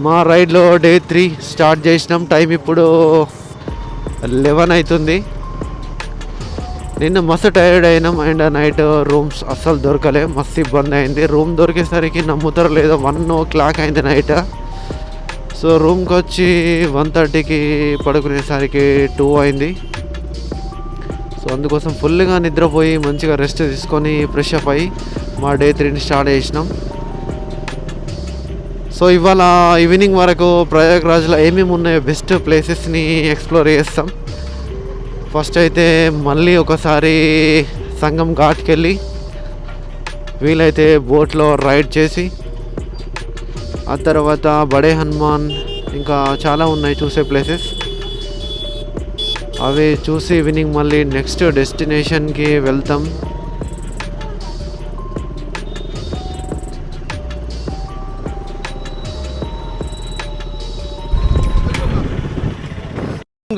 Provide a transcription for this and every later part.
మా రైడ్లో day three start చేసినాం. టైం ఇప్పుడు లెవెన్ అవుతుంది నిన్న మస్తు టైర్డ్ అయినాం. అండ్ నైట్ రూమ్స్ అస్సలు దొరకలే. మస్తు ఇబ్బంది అయింది. రూమ్ దొరికేసరికి నమ్ముతారో లేదో వన్ ఓ క్లాక్ అయింది నైట్. సో రూమ్కి వచ్చి వన్ థర్టీకి పడుకునేసరికి టూ అయింది. సో అందుకోసం ఫుల్గా నిద్రపోయి మంచిగా రెస్ట్ తీసుకొని ఫ్రెష్ అప్ అయ్యి మా డే త్రీని స్టార్ట్ చేసినాం. సో ఇవాళ ఈవినింగ్ వరకు ప్రయాగ్రాజ్లో ఏమేమి ఉన్నాయో బెస్ట్ ప్లేసెస్ని ఎక్స్ప్లోర్ చేస్తాం. ఫస్ట్ అయితే మళ్ళీ ఒకసారి సంగం ఘాట్కి వెళ్ళి వీలైతే బోట్లో రైడ్ చేసి ఆ తర్వాత బడే హనుమాన్ ఇంకా చాలా ఉన్నాయి చూసే ప్లేసెస్ అవి చూసి ఈవినింగ్ మళ్ళీ నెక్స్ట్ డెస్టినేషన్కి వెళ్తాం.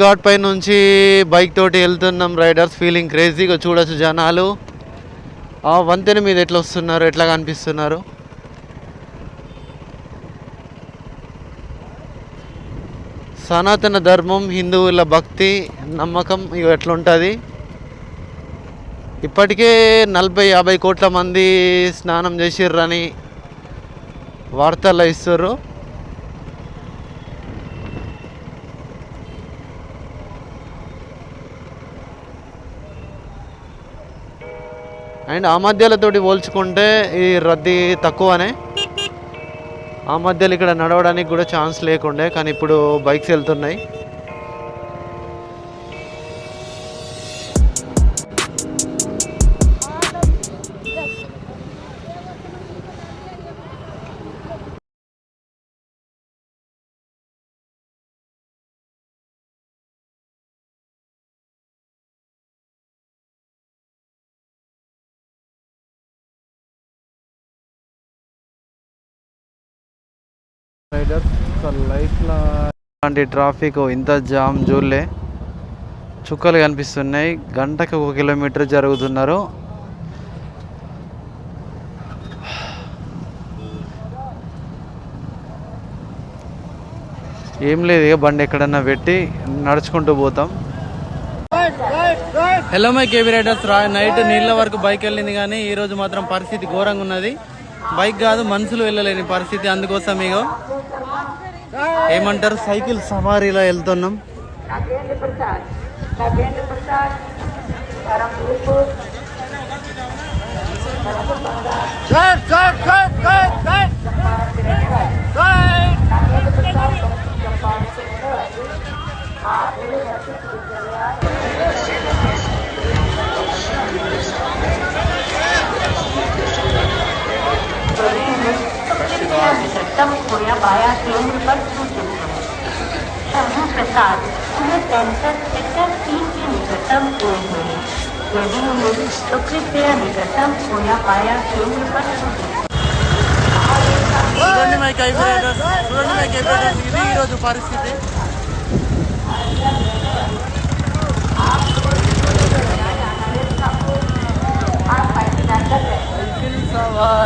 ఘాట్ పై నుంచి బైక్ తోటి వెళ్తున్నాం రైడర్స్. ఫీలింగ్ క్రేజీగా చూడొచ్చు జనాలు. ఆ వంతెన మీద ఎట్లా వస్తున్నారు ఎట్లా కనిపిస్తున్నారు? సనాతన ధర్మం హిందువుల భక్తి నమ్మకం ఇవి ఎట్లుంటుంది? ఇప్పటికే నలభై యాభై కోట్ల మంది స్నానం చేసిర్రని వార్తల్లో ఇస్తారు అండ్ ఆ మధ్యలతోటి పోల్చుకుంటే ఈ రద్దీ తక్కువనే. ఆ మధ్యలో ఇక్కడ నడవడానికి కూడా ఛాన్స్ లేకుండే కానీ ఇప్పుడు బైక్స్ వెళ్తున్నాయి. రైడర్స్ లైఫ్లో ఇలాంటి ట్రాఫిక్ ఇంత జామ్ చూడలే చుక్కలు కనిపిస్తున్నాయి. గంటకు ఒక కిలోమీటర్ జరుగుతున్నారు. ఏం లేదు ఇక బండి ఎక్కడన్నా పెట్టి నడుచుకుంటూ పోతాం. హలో మై కేబీ రైడర్స్ రా నైట్ నీళ్ళ వరకు బైక్ వెళ్ళింది కానీ ఈ రోజు మాత్రం పరిస్థితి ఘోరంగా ఉన్నది. బైక్ కాదు మనుషులు వెళ్ళలేని పరిస్థితి అందుకోసం మీకు ఏమంటారు? సైకిల్ సవారీలో వెళ్తున్నాం. ప్రసాద్ प्रसाद राजेंद्र प्रसाद परमपुर निकटतम खोया पाया केंद्र पर सूचित करें शंभु प्रसाद उन्हें सेंटर सेक्टर तीन के निकटतम हुए हैं यदि नहीं तो कृपया निकटतम खोया पाया केंद्र पर सूचित करें చూడండి మై కైఫ్ రైడర్స్ చూడండి మై కైఫ్ రైడర్స్ ఇది ఈరోజు పరిస్థితి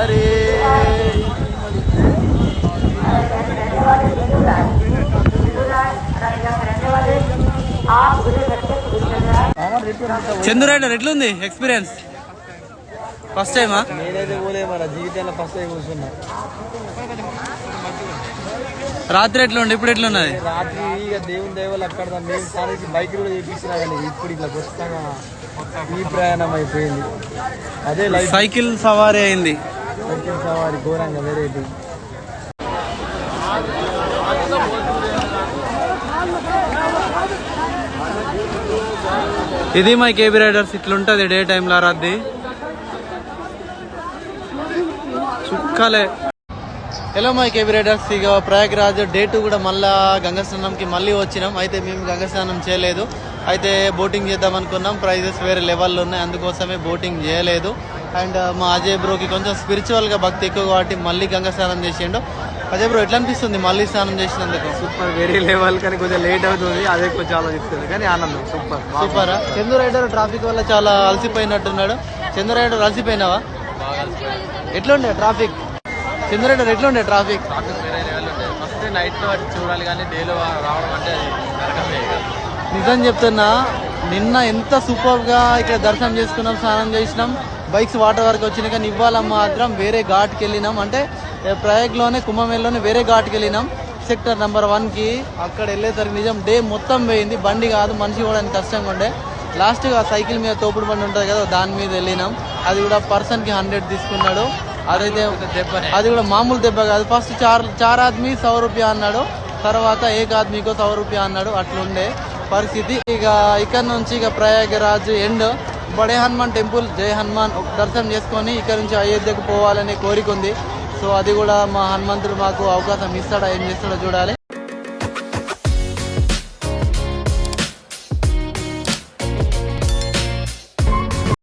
సైకిల్ సవారీ आप उन्हें रखते చందు రైడర్ ఎట్లుంది ఎక్స్పీరియన్స్ ఫస్ట్ టైమా నేనైతే పోలే మన జీవితంలో ఫస్ట్ టైం కూర్చున్నా రాత్రి ఎట్లుండి ఇప్పుడు ఎట్లున్నది రాత్రి ఇక దేవుని దైవాలు అక్కడ మేము సారికి బైక్ కూడా చేపించినా కానీ ఇప్పుడు ఇట్లా ఖచ్చితంగా ఈ ప్రయాణం అయిపోయింది అదే లైఫ్ సైకిల్ సవారీ అయింది సైకిల్ సవారి ఘోరంగా వెరైటీ ఇది మై కేబీ రైడర్స్ ఇట్లుంటది డే టైంలో రద్దీ. చుక్కలే. Hello my KB riders. ఇక ప్రయాగ్రాజ్ డే టూ కూడా మళ్ళా గంగా స్నానంకి మళ్ళీ వచ్చినాం. అయితే మేము గంగా స్నానం చేయలేదు. అయితే బోటింగ్ చేద్దాం అనుకున్నాం. ప్రైజెస్ వేరే లెవెల్లో ఉన్నాయి. అందుకోసమే బోటింగ్ చేయలేదు. అండ్ మా అజయ్ బ్రోకి కొంచెం స్పిరిచువల్గా భక్తి ఎక్కువ కాబట్టి మళ్ళీ గంగా స్నానం చేసిండు. అజయ్ బ్రో ఎట్లా అనిపిస్తుంది మళ్ళీ స్నానం చేసినందుకు? సూపర్ వేరే లెవెల్ కానీ కొంచెం లేట్ అవుతుంది అదే కొంచెం ఆలోచిస్తుంది కానీ ఆనందం సూపర్ సూపరా? చందు రైడర్ ట్రాఫిక్ వల్ల చాలా అలసిపోయినట్టున్నాడు. చందు రైడర్ అలసిపోయినావా? ఎట్లుండే ట్రాఫిక్? చందు రైడర్ ఎట్లుండే ట్రాఫిక్? వేరే లెవెల్ ఉంటుంది ఫస్ట్ నైట్లో చూడాలి కానీ డేలో రావడం అంటే నిజం చెప్తున్నా నిన్న ఎంత సూపర్గా ఇక్కడ దర్శనం చేసుకున్నాం స్నానం చేసినాం. బైక్స్ వాటర్ వరకు వచ్చినాయి కానీ ఇవాళ మాత్రం వేరే ఘాట్కి వెళ్ళినాం. అంటే ప్రయాగ్లోనే కుంభమేళలోనే వేరే ఘాట్కి వెళ్ళినాం. సెక్టర్ నెంబర్ వన్కి అక్కడ వెళ్ళేసరికి నిజం డే మొత్తం పోయింది. బండి కాదు మనిషి కూడా కష్టంగా ఉండే. లాస్ట్గా సైకిల్ మీద తోపుడు బండి ఉంటుంది కదా దాని మీద వెళ్ళినాం. అది కూడా పర్సన్కి హండ్రెడ్ తీసుకున్నాడు. అదైతే అది కూడా మామూలు దెబ్బ కాదు. ఫస్ట్ చార్ చార్ ఆద్మీ సౌ రూపాయ అన్నాడు. తర్వాత ఏక్ ఆద్మీకో సౌ రూపాయ అన్నాడు. అట్లుండే పరిస్థితి. ఇక ఇక్కడ నుంచి ఇక ప్రయాగరాజ్ ఎండ్. బడే హనుమాన్ టెంపుల్ జై హనుమాన్ దర్శనం చేసుకొని ఇక్కడ నుంచి అయోధ్యకు పోవాలనే కోరిక ఉంది. సో అది కూడా మా హనుమంతుడు మాకు అవకాశం ఇస్తాడా ఏం చేస్తాడో చూడాలి.